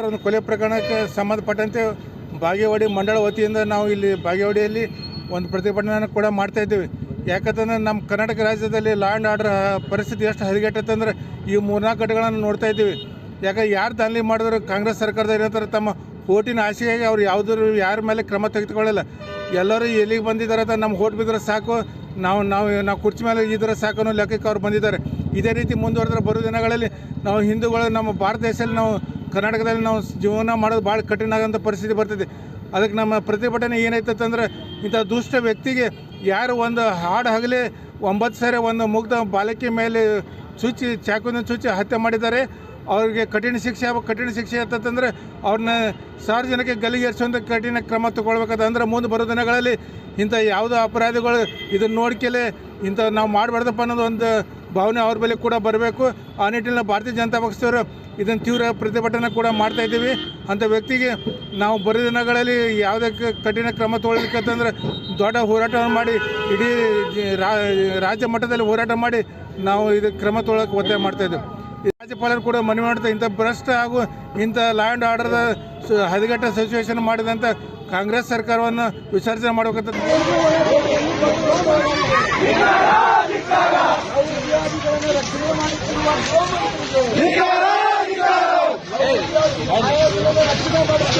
ಒಂದು ಕೊಲೆ ಪ್ರಕರಣಕ್ಕೆ ಸಂಬಂಧಪಟ್ಟಂತೆ ಬಾಗೇವಾಡಿ ಮಂಡಳ ವತಿಯಿಂದ ನಾವು ಇಲ್ಲಿ ಬಾಗೇವಾಡಿಯಲ್ಲಿ ಒಂದು ಪ್ರತಿಭಟನೆಯನ್ನು ಕೂಡ ಮಾಡ್ತಾ ಇದ್ದೀವಿ. ಯಾಕಂತಂದ್ರೆ ನಮ್ಮ ಕರ್ನಾಟಕ ರಾಜ್ಯದಲ್ಲಿ ಲಾ ಆರ್ಡರ್ ಪರಿಸ್ಥಿತಿ ಎಷ್ಟು ಹದಗೆಟ್ಟಂದ್ರೆ ಈ ಮೂರ್ನಾಲ್ಕು ಘಟಗಳನ್ನು ನೋಡ್ತಾ ಇದ್ದೀವಿ. ಯಾಕೆ ಯಾರು ದಾನ್ಲಿ ಮಾಡಿದ್ರು? ಕಾಂಗ್ರೆಸ್ ಸರ್ಕಾರದ ಏನಂತಾರೆ? ತಮ್ಮ ಓಟಿನ ಆಸೆಯಾಗಿ ಅವ್ರು ಯಾವುದ್ರ ಯಾರ ಮೇಲೆ ಕ್ರಮ ತೆಗೆದುಕೊಳ್ಳಲ್ಲ. ಎಲ್ಲರೂ ಎಲ್ಲಿಗೆ ಬಂದಿದ್ದಾರೆ ಅಂತ ನಮ್ಮ ಓಟ್ ಬಿದ್ದರೆ ಸಾಕು. ನಾವು ನಾವು ನಾವು ಕುರ್ಚಿ ಮೇಲೆ ಇದ್ರೆ ಸಾಕು ಅನ್ನೋ ಲೆಕ್ಕಕ್ಕೆ ಅವ್ರು ಬಂದಿದ್ದಾರೆ. ಇದೇ ರೀತಿ ಮುಂದುವರೆದ್ರೆ ಬರೋ ದಿನಗಳಲ್ಲಿ ನಾವು ಹಿಂದೂಗಳು ನಮ್ಮ ಭಾರತ ದೇಶದಲ್ಲಿ ನಾವು ಕರ್ನಾಟಕದಲ್ಲಿ ನಾವು ಜೀವನ ಮಾಡೋದು ಭಾಳ ಕಠಿಣ ಆಗೋಂಥ ಪರಿಸ್ಥಿತಿ ಬರ್ತಿದೆ. ಅದಕ್ಕೆ ನಮ್ಮ ಪ್ರತಿಭಟನೆ ಏನಾಯ್ತಂದ್ರೆ ಇಂಥ ದುಷ್ಟ ವ್ಯಕ್ತಿಗೆ ಯಾರು ಒಂದು ಹಾಡು ಹಗಲಿ ಒಂಬತ್ತು ಸಾರಿ ಒಂದು ಮುಗ್ಧ ಬಾಲಕಿ ಮೇಲೆ ಚುಚ್ಚಿ ಚಾಕುನ ಚುಚ್ಚಿ ಹತ್ಯೆ ಮಾಡಿದ್ದಾರೆ. ಅವ್ರಿಗೆ ಕಠಿಣ ಶಿಕ್ಷೆ ಕಠಿಣ ಶಿಕ್ಷೆ ಅಂತಂದ್ರೆ ಅವ್ರನ್ನ ಸಾರ್ವಜನಿಕ ಗಲಿಗೇರಿಸುವಂಥ ಕಠಿಣ ಕ್ರಮ ತಗೊಳ್ಬೇಕಾದ ಅಂದರೆ ಮುಂದೆ ಬರೋ ದಿನಗಳಲ್ಲಿ ಇಂಥ ಯಾವುದೋ ಅಪರಾಧಿಗಳು ಇದನ್ನು ನೋಡ್ಕೆಲೆ ಇಂಥ ನಾವು ಮಾಡಬಾರ್ದಪ್ಪ ಅನ್ನೋದು ಒಂದು ಭಾವನೆ ಅವ್ರ ಬಳಿ ಕೂಡ ಬರಬೇಕು. ಆ ನಿಟ್ಟಿನಲ್ಲಿ ಭಾರತೀಯ ಜನತಾ ಪಕ್ಷದವರು ಇದನ್ನು ತೀವ್ರ ಪ್ರತಿಭಟನೆ ಕೂಡ ಮಾಡ್ತಾ ಇದ್ದೀವಿ. ಅಂಥ ವ್ಯಕ್ತಿಗೆ ನಾವು ಬರೋ ದಿನಗಳಲ್ಲಿ ಯಾವುದೇ ಕಠಿಣ ಕ್ರಮ ತೊಗೊಳ್ಬೇಕಂತಂದ್ರೆ ದೊಡ್ಡ ಹೋರಾಟವನ್ನು ಮಾಡಿ, ಇಡೀ ರಾಜ್ಯ ಮಟ್ಟದಲ್ಲಿ ಹೋರಾಟ ಮಾಡಿ ನಾವು ಇದು ಕ್ರಮ ತೊಗೊಳಕ್ಕೆ ಒತ್ತಾಯ ಮಾಡ್ತಾ ಇದ್ದೀವಿ. ಈ ರಾಜ್ಯಪಾಲರು ಕೂಡ ಮನವಿ ಮಾಡ್ತಾ ಇಂಥ ಭ್ರಷ್ಟ ಹಾಗೂ ಇಂಥ ಲಾ ಆ್ಯಂಡ್ ಆರ್ಡರ್ದ ಹದಗೆಟ್ಟ ಸಿಚುವೇಶನ್ ಮಾಡಿದಂಥ ಕಾಂಗ್ರೆಸ್ ಸರ್ಕಾರವನ್ನು ವಿಸರ್ಜನೆ ಮಾಡಬೇಕಂತ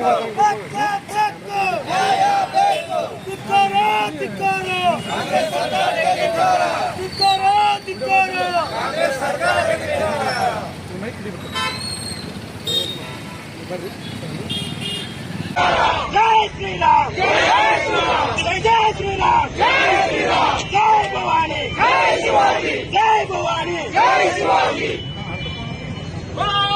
Jai Shivaji! Jai Bhavani! Jai Shivaji! Jai Shivaji! Bye!